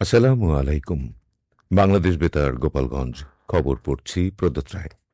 আসসালামু আলাইকুম। বাংলাদেশ বেতার গোপালগঞ্জ। খবর পড়ছি প্রদত্ত রায়।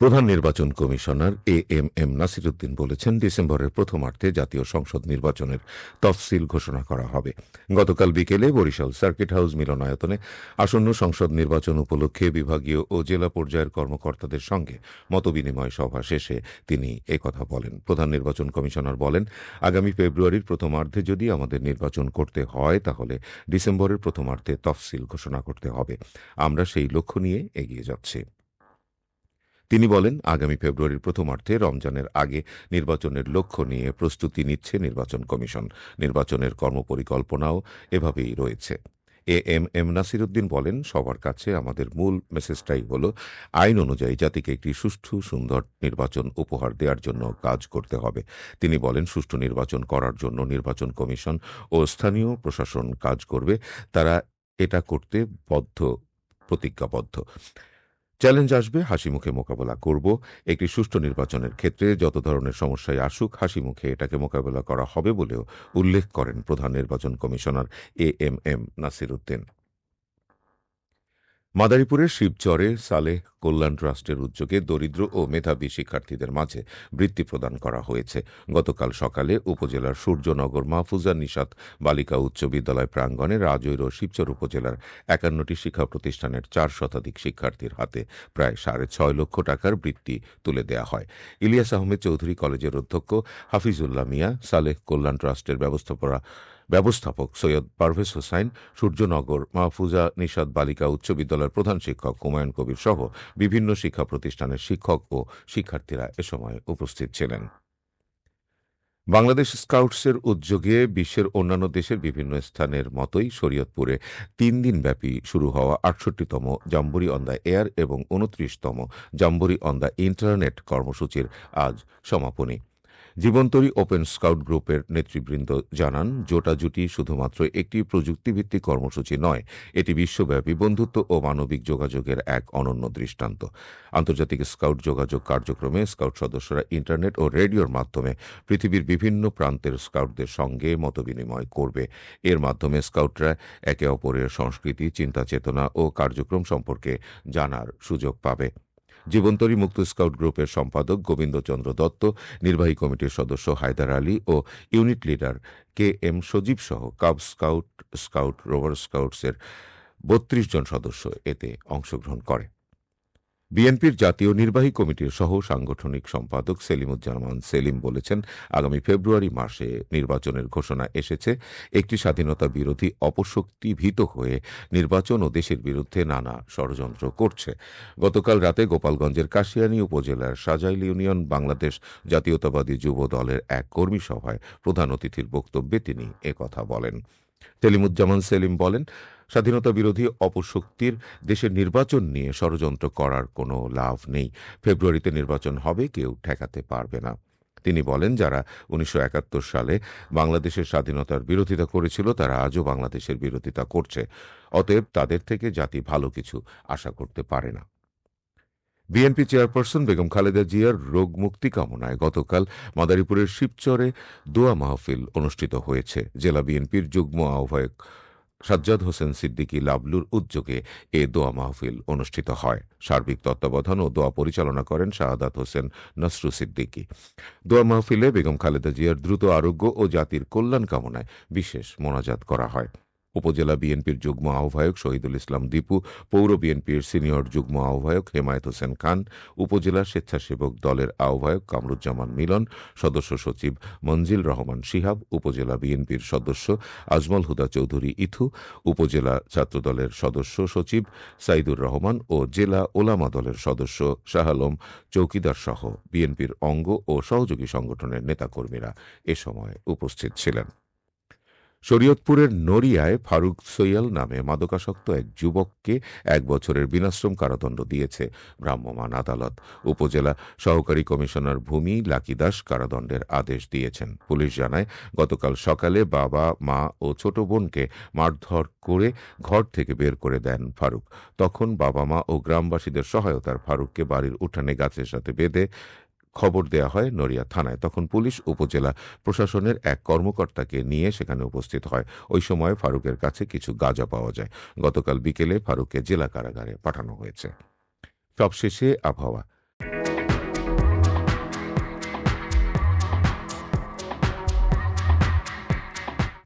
প্রধান নির্বাচন commissioner A M M Nasiruddin বলেছেন, ডিসেম্বরের প্রথমার্ধে জাতীয় সংসদ নির্বাচনের তফসিল ঘোষণা করা হবে। গতকাল বিকেলে বরিশাল সার্কিট হাউস মিলনায়তনে আসন্ন সংসদ নির্বাচন উপলক্ষে বিভাগীয় ও জেলা পর্যায়ের কর্মকর্তাদের সঙ্গে মতবিনিময় সভা শেষে তিনি একথা বলেন। প্রধান নির্বাচন কমিশনার বলেন, আগামী ফেব্রুয়ারির প্রথমার্ধে যদি আমাদের নির্বাচন করতে হয়, তাহলে ডিসেম্বরের প্রথমার্ধে তফসিল ঘোষণা করতে হবে। আমরা সেই লক্ষ্য নিয়ে এগিয়ে যাচ্ছি। তিনি বলেন, আগামী ফেব্রুয়ারির প্রথমার্ধে রমজানের আগে নির্বাচনের লক্ষ্য নিয়ে প্রস্তুতি নিচ্ছে নির্বাচন কমিশন। নির্বাচনের কর্মপরিকল্পনাও এভাবেই রয়েছে। এ এম এম নাসিরুদ্দিন বলেন, সবার কাছে আমাদের মূল মেসেজটাই হল, আইন অনুযায়ী জাতিকে একটি সুষ্ঠু, সুন্দর নির্বাচন উপহার দেওয়ার জন্য কাজ করতে হবে। তিনি বলেন, সুষ্ঠু নির্বাচন করার জন্য নির্বাচন কমিশন ও স্থানীয় প্রশাসন কাজ করবে, তারা এটা করতে বদ্ধ, প্রতিজ্ঞাবদ্ধ। চ্যালেঞ্জ আসবে, হাসি মুখে মোকাবেলা করব। একটি সুষ্ঠু নির্বাচনের ক্ষেত্রে যত ধরনের সমস্যায় আসুক, হাসি মুখে এটাকে মোকাবেলা করা হবে বলেও উল্লেখ করেন প্রধান নির্বাচন commissioner A M M Nasir Uddin মাদারীপুরের শিবচরে সালেহ কল্যাণ ট্রাস্টের উদ্যোগে দরিদ্র ও মেধাবী শিক্ষার্থীদের মাঝে বৃত্তি প্রদান করা হয়েছে। গতকাল সকালে উপজেলার সূর্যনগর মাহফুজা নিশাত বালিকা উচ্চ বিদ্যালয় প্রাঙ্গণে রাজৈর ও শিবচর উপজেলার একান্নটি শিক্ষা প্রতিষ্ঠানের চার শতাধিক শিক্ষার্থীর হাতে প্রায় সাড়ে ছয় লক্ষ টাকার বৃত্তি তুলে দেওয়া হয়। ইলিয়াস আহমেদ চৌধুরী কলেজের অধ্যক্ষ হাফিজুল্লাহ মিয়া সালেহ কল্যাণ ট্রাস্টের ব্যবস্থাপনা ব্যবস্থাপক সৈয়দ পারভেজ হোসাইন, সূর্যনগর মাহফুজা নিষাদ বালিকা উচ্চ বিদ্যালয়ের প্রধান শিক্ষক হুমায়ুন কবির সহ বিভিন্ন শিক্ষা প্রতিষ্ঠানের শিক্ষক ও শিক্ষার্থীরা এ সময় উপস্থিত ছিলেন। বাংলাদেশ স্কাউটসের উদ্যোগে বিশ্বের অন্যান্য দেশের বিভিন্ন স্থানের মতোই শরীয়তপুরে তিন দিন ব্যাপী শুরু হওয়া আটষট্টিতম জাম্বুরি অন দ্য এয়ার এবং উনত্রিশতম জাম্বুরি অন দ্য ইন্টারনেট কর্মসূচির আজ সমাপনী। জীবন্তরী ওপেন স্কাউট গ্রুপের নেতৃবৃন্দ জানান জোটা জুটি শুধুমাত্র একটি প্রযুক্তিভিত্তিক কর্মসূচি নয়, এটি বিশ্বব্যাপী বন্ধুত্ব ও মানবিক যোগাযোগের এক অনন্য দৃষ্টান্ত। আন্তর্জাতিক স্কাউট যোগাযোগ কার্যক্রমে স্কাউট সদস্যরা ইন্টারনেট ও রেডিওর মাধ্যমে পৃথিবীর বিভিন্ন প্রান্তের স্কাউটদের সঙ্গে মতবিনিময় করবে। এর মাধ্যমে স্কাউটরা একে অপরের সংস্কৃতি চিন্তা চেতনা ও কার্যক্রম সম্পর্কে জানার সুযোগ পাবে। জীবন্তরী মুক্ত স্কাউট গ্রুপের সম্পাদক গোবিন্দচন্দ্র দত্ত, নির্বাহী কমিটির সদস্য হায়দার আলী ও unit leader K M Sajib সহ কাব স্কাউট স্কাউট, রোভার স্কাউটসের বত্রিশ জন সদস্য এতে অংশগ্রহণ করে। বিএনপির জাতীয় নির্বাহী কমিটির সহ সাংগঠনিক সম্পাদক সেলিমুজ্জামান সেলিম বলেছেন, আগামী ফেব্রুয়ারি মাসে নির্বাচনের ঘোষণা এসেছে। একটি স্বাধীনতা বিরোধী অপশক্তি ভীত হয়ে নির্বাচন ও দেশের বিরুদ্ধে নানা ষড়যন্ত্র করছে। গতকাল রাতে গোপালগঞ্জের কাশিয়ানী উপজেলার সাজাইল ইউনিয়ন বাংলাদেশ জাতীয়তাবাদী যুব দলের এক কর্মী সভায় প্রধান অতিথির বক্তব্যে তিনি একথা বলেন। সেলিমুজ্জামান সেলিম বলেন স্বাধীনতা বিরোধী অপশক্তির দেশের নির্বাচন নিয়ে ষড়যন্ত্র করার কোনো লাভ নেই। ফেব্রুয়ারিতে নির্বাচন হবে, কেউ ঠেকাতে পারবে না। তিনি বলেন, যারা উনিশশো একাত্তর সালে বাংলাদেশের স্বাধীনতার বিরোধিতা করেছিল, তারা আজও বাংলাদেশের বিরোধিতা করছে। অতএব তাদের থেকে জাতি ভালো কিছু আশা করতে পারে না। বিএনপি চেয়ারপারসন বেগম খালেদা জিয়ার রোগ মুক্তি কামনায় গতকাল মাদারীপুরের শিবচরে দোয়া মাহফিল অনুষ্ঠিত হয়েছে। জেলা বিএনপির যুগ্ম আহ্বায়ক সাজ্জাদ হোসেন সিদ্দিকী লাবলুর উদ্যোগে এ দোয়া মাহফিল অনুষ্ঠিত হয়। সার্বিক তত্ত্বাবধান ও দোয়া পরিচালনা করেন শাহাদাত হোসেন নসরু সিদ্দিকী। দোয়া মাহফিলে বেগম খালেদা জিয়ার দ্রুত আরোগ্য ও জাতির কল্যাণ কামনায় বিশেষ মোনাজাত করা হয়। উপজেলা বিএনপির যুগ্ম আহ্বায়ক শহীদুল ইসলাম দীপু, পৌর বিএনপির সিনিয়র যুগ্ম আহ্বায়ক হেমায়ত হোসেন খান, উপজেলা স্বেচ্ছাসেবক দলের আহ্বায়ক কামরুজ্জামান মিলন, সদস্য সচিব মঞ্জিল রহমান শিহাব, উপজেলা বিএনপির সদস্য আজমল হুদা চৌধুরী ইথু, উপজেলা ছাত্রদলের সদস্য সচিব সাইদুর রহমান ও জেলা ওলামা দলের সদস্য শাহ আলম চৌকিদার সহ বিএনপির অঙ্গ ও সহযোগী সংগঠনের নেতাকর্মীরা এ সময় উপস্থিত ছিলেন। শরীয়তপুরের নড়িয়ায় ফারুক সৈয়াল নামে মাদকাসক্ত এক যুবককে এক বছরের বিনাশ্রম কারাদণ্ড দিয়েছে ভ্রাম্যমাণ আদালত। উপজেলা সহকারী কমিশনার ভূমি লাকি দাস কারাদণ্ডের আদেশ দিয়েছেন। পুলিশ জানায়, গতকাল সকালে বাবা, মা ও ছোট বোনকে মারধর করে ঘর থেকে বের করে দেন ফারুক। তখন বাবা, মা ও গ্রামবাসীদের সহায়তার ফারুককে বাড়ির উঠানে গাছের সাথে বেঁধে খবর দেয়া হয় নড়িয়া থানায়। তখন পুলিশ উপজেলা প্রশাসনের এক কর্মকর্তাকে নিয়ে সেখানে উপস্থিত হয়। ওই সময় ফারুকের কাছে কিছু গাঁজা পাওয়া যায়। গতকাল বিকেলে ফারুককে জেলা কারাগারে পাঠানো হয়েছে। সবশেষে আবহাওয়া।